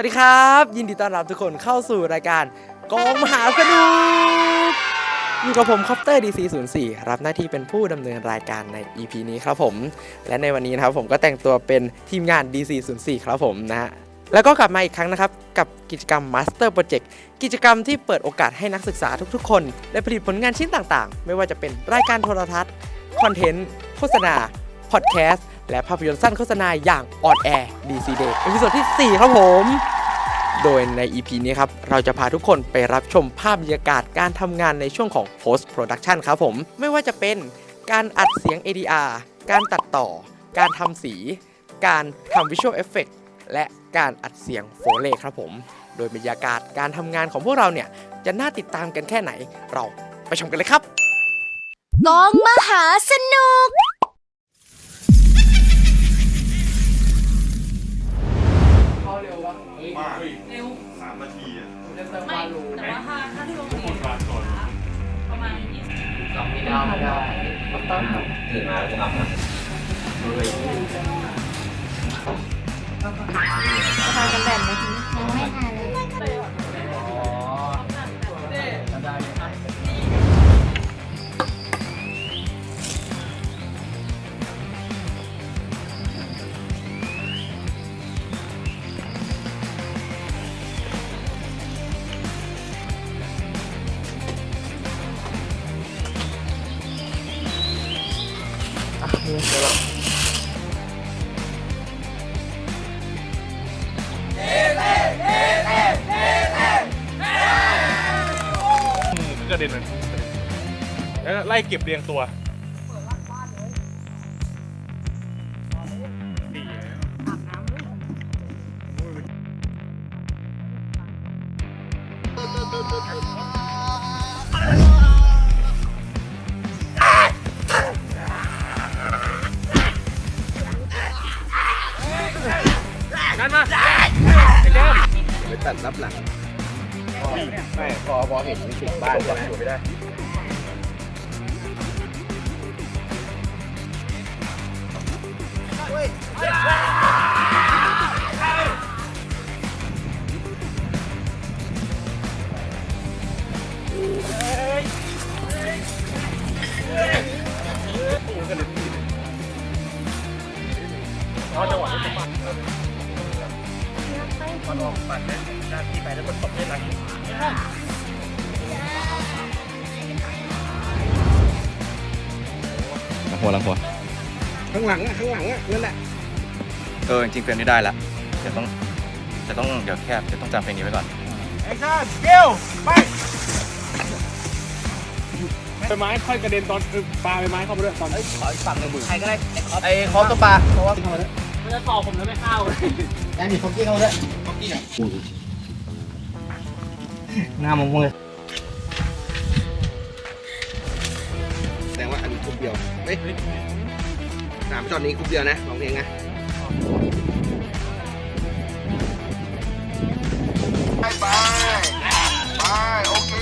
วัสดีครับ ยินดีต้อนรับทุกคนเข้าสู่รายการกองมหาสนุกอยู่กับผมคอปเตอร์ DC04 รับหน้าที่เป็นผู้ดำเนินรายการใน EP นี้ครับผม และในวันนี้นะครับผมก็แต่งตัวเป็นทีมงาน DC04 ครับผมนะฮะแล้วก็กลับมาอีกครั้งนะครับกับกิจกรรม Master Project กิจกรรมที่เปิดโอกาสให้นักศึกษาทุกๆ คนได้ผลิตผลงานชิ้นต่างๆ ไม่ว่าจะเป็นรายการโทรทัศน์คอนเทนต์โฆษณาพอดแคสต์ และภาพยนตร์สั้นโฆษณาอย่างออนแอร์ DC Day เอพิโซดที่ 4 ครับผม โดยใน EP นี้ครับ เราจะพาทุกคนไปรับชมภาพบรรยากาศการทำงานในช่วงของ post production ครับผม ไม่ว่าจะเป็นการอัดเสียง ADR การตัดต่อ การทำสี การทำ visual effect และการอัดเสียงโฟเลครับผม โดยบรรยากาศการทำงานของพวกเราเนี่ย จะน่าติดตามกันแค่ไหน เราไปชมกันเลยครับ กองมหาสนุก มากเร็วสามนาทีอะจะเติมไม่วาลูแต่ว่าถ้าถ้าที่โรงเรียนประมาณยี่สิบสองไม่ได้ไม่ได้ต้องตื่นมาจะทำนะทานกันแบบไหมทียังไม่ทานเลย กระเด็นมันแล้วไล่เก็บเรียงตัวดีแล้วนั่นมาไอ้แก้มไปตัดรับหลัง ไม่พอพอเห็นถึงบ้านใช่ไหมอยู่ไม่ได้เพราจังหวะที่ จะปัดมันออกปัดเนี่ยหน้าที่ไปแล้วก็ตบได้หลังหัวหลังหัวข้างหลังอะข้างหลังอะนั่นแหละเออจริงๆเฟรมนี้ได้ละเดี๋ยวต้องจะต้องเดี๋ยวแคบเดี๋ยวต้องจำเพลงนี้ไว้ก่อนแอคชั่นเกลไปใบไม้ค่อยกระเด็นตอนปลาใบไม้เข้าไปด้วยตอนขออีกฝั่งหนึ่งมือใครก็ได้ไอ้คอปตัวปลาเพราะว่ามัน จะต่อผมแล้วไม่เข้าเลยได้มีฟอกกี้เข้ามาด้วยฟอกกี้อะหน้ามองเลยแสดงว่าอันนี้กรุ๊ปเดียวเฮ้ยสามจอดนี้กรุ๊ปเดียวนะลองเพลงนะไปไปไปโอเค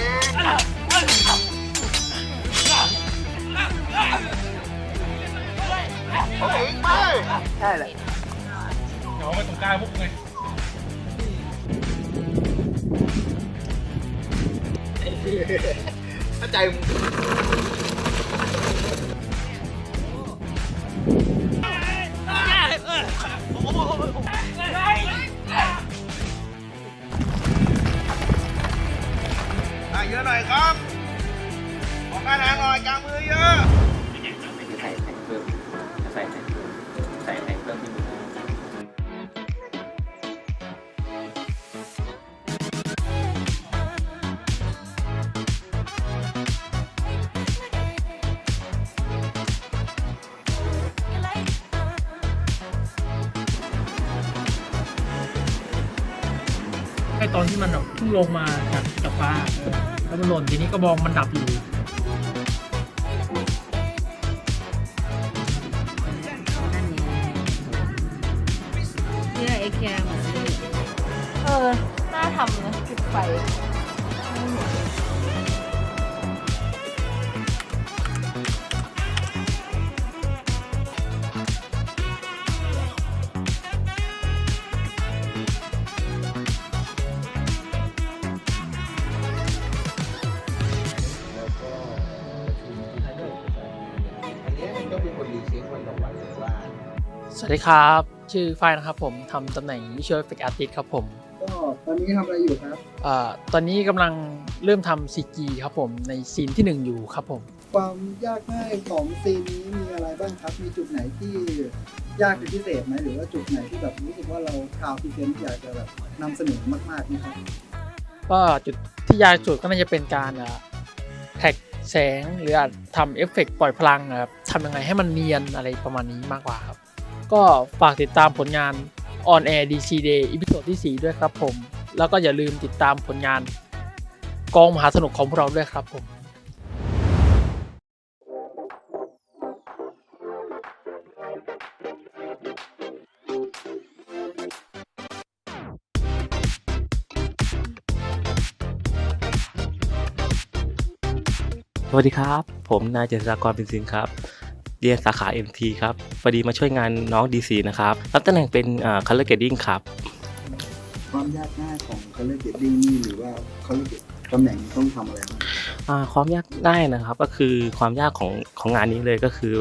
โอเคไปใช่แหละ เดี๋ยวไปตรงกลางพวกไงเข้าใจมึงอะเยอะหน่อยครับออกหน้าทางหน่อยกลางมือเยอะ ลงมาจากจากฟ้าเออแล้วมันหล่นทีนี้กระบองมันดับอยู่เสื้อเอแคร์มาซื้อเออน่าทำนะจุดไฟ สวัสดีครับ ชื่อฝ้ายนะครับผมทำตำแหน่ง Visual Effect Artist ครับผมก็ตอนนี้ทำอะไรอยู่ครับเอ่อตอนนี้กำลังเริ่มทำ CG ครับผมในซีนที่ 1 อยู่ครับผม ความยากง่ายของซีนนี้มีอะไรบ้างครับ มีจุดไหนที่ยากเป็นพิเศษไหมหรือว่าจุดไหนที่แบบรู้สึกว่าเราคราวพิเศษอยากจะแบบนำเสนอมากๆนะครับก็จุดที่ยากสุดก็น่าจะเป็นการเอ่อแท็กแสงหรืออาจทำเอฟเฟกต์ปล่อยพลังนะครับทำยังไงให้มันเนียนอะไรประมาณนี้มากกว่าครับ ก็ฝากติดตามผลงาน On Air DC Day อีพิโซดที่ 4 ด้วยครับผม แล้วก็อย่าลืมติดตามผลงานกองมหาสนุกของพวกเราด้วยครับผมสวัสดีครับ ผมนายเจษฎากรเป็นสินครับ เรียนสาขา MT ครับพอดีมาช่วยงานน้อง DC นะครับรับตำแหน่งเป็นอ่า color grading ครับความยากง่ายของ color grading นี่หรือว่า color grade ตำแหน่งต้องทำอะไรบ้างอ่าความยากง่ายนะครับก็คือความยากของของงานนี้เลยก็คือ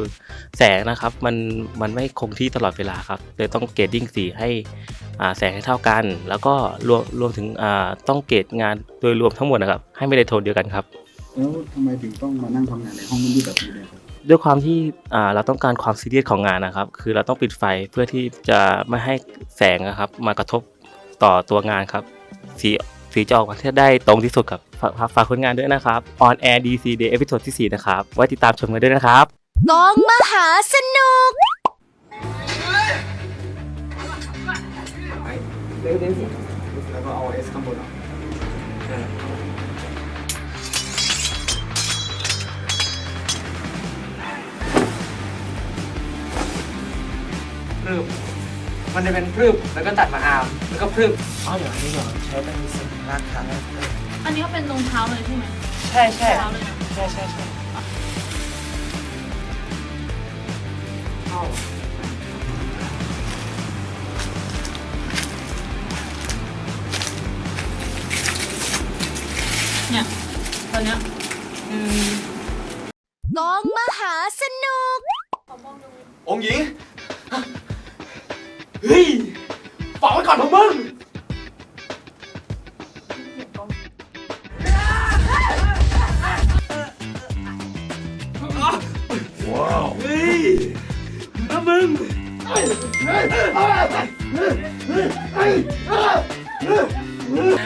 แสงนะครับมันมันไม่คงที่ตลอดเวลาครับเลยต้องเกรดดิ้งสีให้อ่าแสงให้เท่ากัน แล้วก็รวมรวมถึงอ่าต้องเกรดงานโดยรวมทั้งหมดนะครับ ให้ไม่ได้โทนเดียวกันครับแล้วทำไมถึงต้องมานั่งทำงานในห้องมืดๆแบบนี้เลยครับ ด้วยความที่เราต้องการความซีเรียสของงานนะครับ คือเราต้องปิดไฟเพื่อที่จะไม่ให้แสงนะครับ มากระทบต่อตัวงานครับ สีสีจะออกมาที่ได้ตรงที่สุดครับฝากฝากฝากผลงานด้วยนะครับ On Air DC Day เอพิโซดที่ 4 นะครับ ไว้ติดตามชมกันด้วยนะครับ กองมหาสนุก มันจะเป็นพรึบแล้วก็ตัดมาอาร์มแล้วก็พรึบอ๋อเดี๋ยวอันนี้ก่อนใช้เป็นสิ่งรากฐานอันนี้ก็เป็นรองเท้าเลยใช่ไหมใช่ใช่เท้าเลยนะใช่ใช่ใช่เข้าเนี่ยตอนเนี้ยอืม กองมหาสนุก องค์หญิง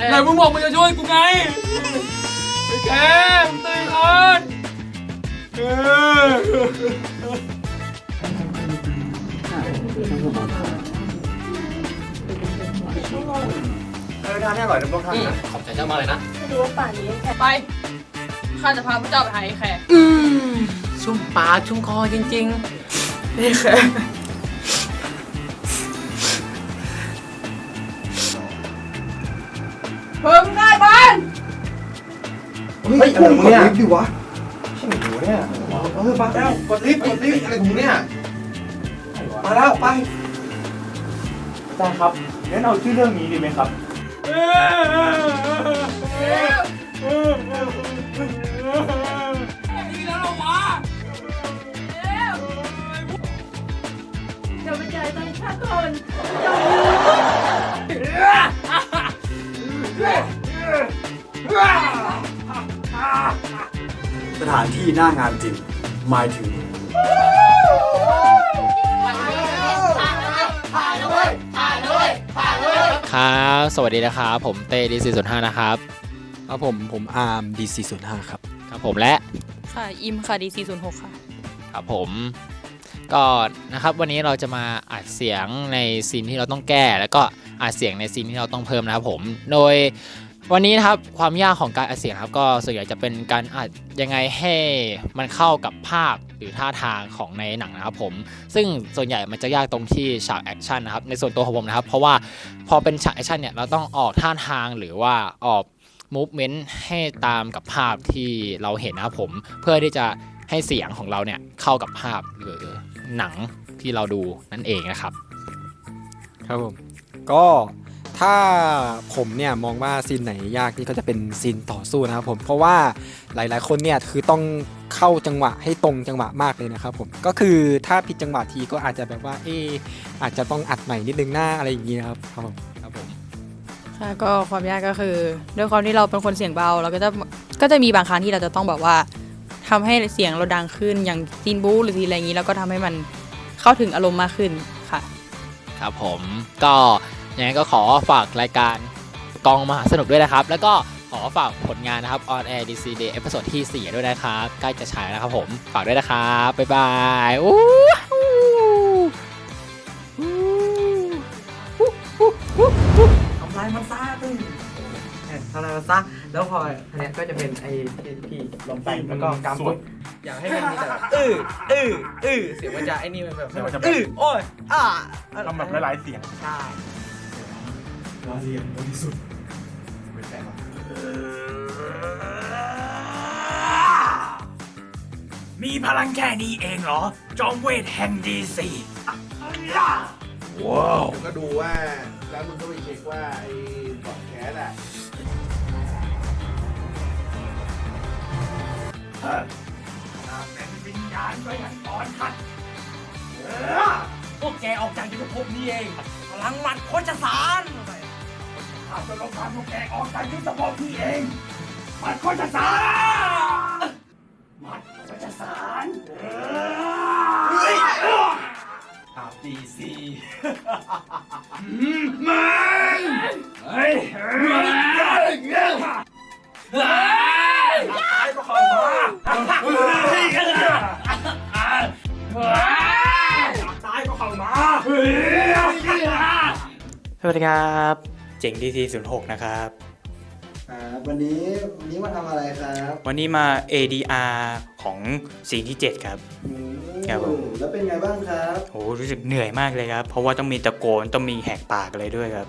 ไหนมึงบอกมึงจะช่วยกูไงไอ้แกมงตื่นก่อนเออเออทานให้อร่อยนะพวกท่านนะขอบใจเจ้ามากเลยนะไปข้าจะพาพระเจ้าไปหาไอ้แขก อืมชุ่มปากชุ่มคอจริง ๆ นี่แค่เพิ่มได้บ้านเฮ้ยอะไรมึงเนี่ยดิวะชิบหนูเนี่ยเออมาแล้วกดลิฟต์กดลิฟต์อะไรของมึงเนี่ยมาแล้วไปอาจารย์ครับงั้นเอาชื่อเรื่องนี้ดีไหมครับ เที่หน้างานจริงหมายถึงครับ สวัสดีนะครับ ผมเต้ดีซีศูนย์ห้านะครับ ครับผมผมอาร์ม DC05 ครับ ครับผมและ ค่ะ อิมค่ะดีซีศูนย์หกค่ะ ครับผม ก็นะครับวันนี้เราจะมาอัดเสียงในซีนที่เราต้องแก้ แล้วก็อัดเสียงในซีนที่เราต้องเพิ่มนะครับผม โดย วันนี้นะครับความยากของการอัดเสียงครับก็ส่วนใหญ่จะเป็นการอัดยังไงให้มันเข้ากับภาพหรือท่าทางของในหนังนะครับผม ซึ่งส่วนใหญ่มันจะยากตรงที่ฉากแอคชั่นนะครับในส่วนตัวของผมนะครับ เพราะว่าพอเป็นฉากแอคชั่นเนี่ยเราต้องออกท่าทางหรือว่าออก movement ให้ตามกับภาพที่เราเห็นนะครับผม เพื่อที่จะให้เสียงของเราเนี่ยเข้ากับภาพหรือหนังที่เราดูนั่นเองนะครับ ครับผมก็ ถ้าผมเนี่ยมองว่าซีนไหนยากนี่ก็จะเป็นซีนต่อสู้นะครับผมเพราะว่าหลายๆ คนเนี่ยคือต้องเข้าจังหวะให้ตรงจังหวะมากเลยนะครับผมก็คือถ้าผิดจังหวะทีก็อาจจะแบบว่าเอออาจจะต้องอัดใหม่นิดนึงหน้าอะไรอย่างนี้นะครับครับผมครับผมค่ะก็ความยากก็คือด้วยความที่เราเป็นคนเสียงเบาเราก็จะก็จะมีบางครั้งที่เราจะต้องแบบว่าทำให้เสียงเราดังขึ้นอย่างซีนบู๊หรือซีนอะไรอย่างนี้แล้วก็ทำให้มันเข้าถึงอารมณ์มากขึ้นค่ะ ครับผมก็ ยังไงก็ขอฝากรายการกองมหาสนุกด้วยนะครับ แล้วก็ขอฝากผลงานนะครับ on air DC day เอพิโซดที่ 4 ด้วยนะครับ ใกล้จะฉายแล้วนะครับผม ฝากด้วยนะครับ บ๊ายบายอู้หู้ทำลายมันซะตึ้งทำลายมันซะแล้วพออันเนี้ยก็จะเป็นไอ้ที่ที่ลมแตกแล้วก็กำปุ๊บอยากให้มันมีแต่แบบอื้ออื้ออื้อเสียงมันจะไอ้นี่มันแบบอื้อโอ้ยอ่า ทำแบบหลายๆเสียง ใช่ มีพลังแค่นี้เองเหรอ จอมเวทแห่งดีซีก็ดูว่าแล้วมึงก็ไปเช็คว่าไอ้บอดแคสอะเป็นวิญญาณก็ยังอ่อนหัดเออพวกแกออกจากยุทธภพนี้เอง พลังหมัดโคชสาร ข้าจะลงการพวกแกออกจากยุทธภพนี้เองหมัดโคชสารหมัดโคชสารเออเฮ้ยอาบดีซีมันเฮ้ยเฮ้ยเฮ้ยตายก็เข้ามาเฮ้ยตายก็เข้ามาเฮ้ยสวัสดีครับ เจ๋งดีซีศูนย์หกนะครับครับวันนี้วันนี้มาทำอะไรครับวันนี้มา ADR ของซีนที่ 7 ครับ อืมครับผม แล้วเป็นไงบ้างครับโหรู้สึกเหนื่อยมากเลยครับ เพราะว่าต้องมีตะโกนต้องมีแหกปากอะไรด้วยครับ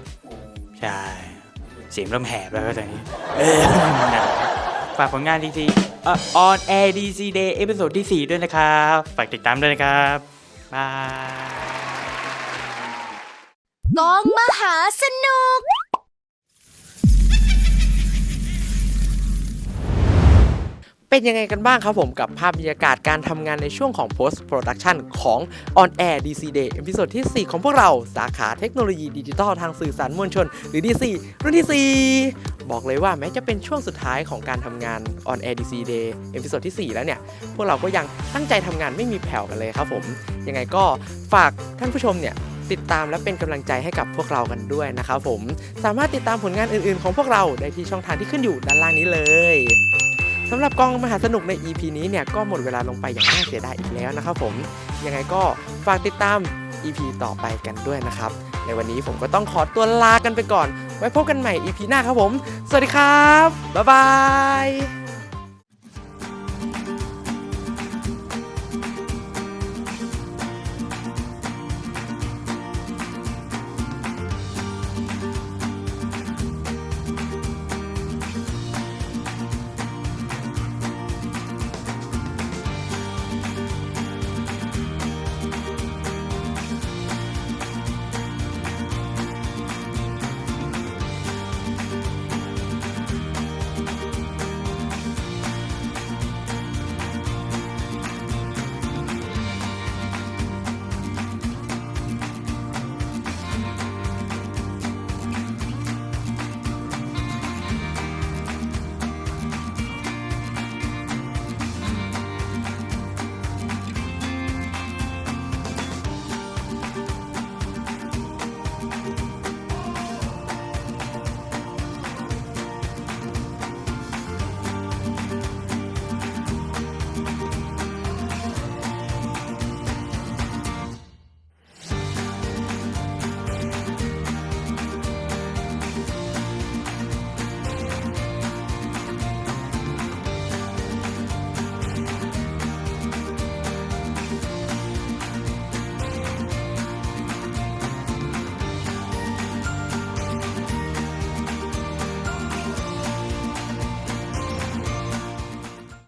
ใช่เสียงเริ่มแหบแล้วก็ตอนนี้เออนั่นแหละฝากผลงานดีซีเอ่อ on air DC day เอพิโซดที่ 4 ด้วยนะครับ ฝากติดตามด้วยนะครับบายกองมหาสนุก เป็นยังไงกันบ้างครับผมกับภาพบรรยากาศการทำงานในช่วงของ post production ของ on air DC day เอพิโซดที่ 4 ของพวกเราสาขาเทคโนโลยีดิจิทัลทางสื่อสารมวลชน หรือ DC รุ่นที่ 4 บอกเลยว่าแม้จะเป็นช่วงสุดท้ายของการทำงาน on air DC day เอพิโซดที่ 4 แล้วเนี่ย พวกเราก็ยังตั้งใจทำงานไม่มีแผ่วกันเลยครับผม ยังไงก็ฝากท่านผู้ชมเนี่ยติดตามและเป็นกำลังใจให้กับพวกเรากันด้วยนะครับผม สามารถติดตามผลงานอื่นๆ ของพวกเราได้ที่ช่องทางที่ขึ้นอยู่ด้านล่างนี้เลย สำหรับกองมหาสนุกใน EP นี้เนี่ยก็หมดเวลาลงไปอย่างน่าเสียดายอีกแล้วนะครับผม ยังไงก็ฝากติดตาม EP ต่อไปกันด้วยนะครับ ในวันนี้ผมก็ต้องขอตัวลากันไปก่อน ไว้พบกันใหม่ EP หน้าครับผม สวัสดีครับ บ๊ายบาย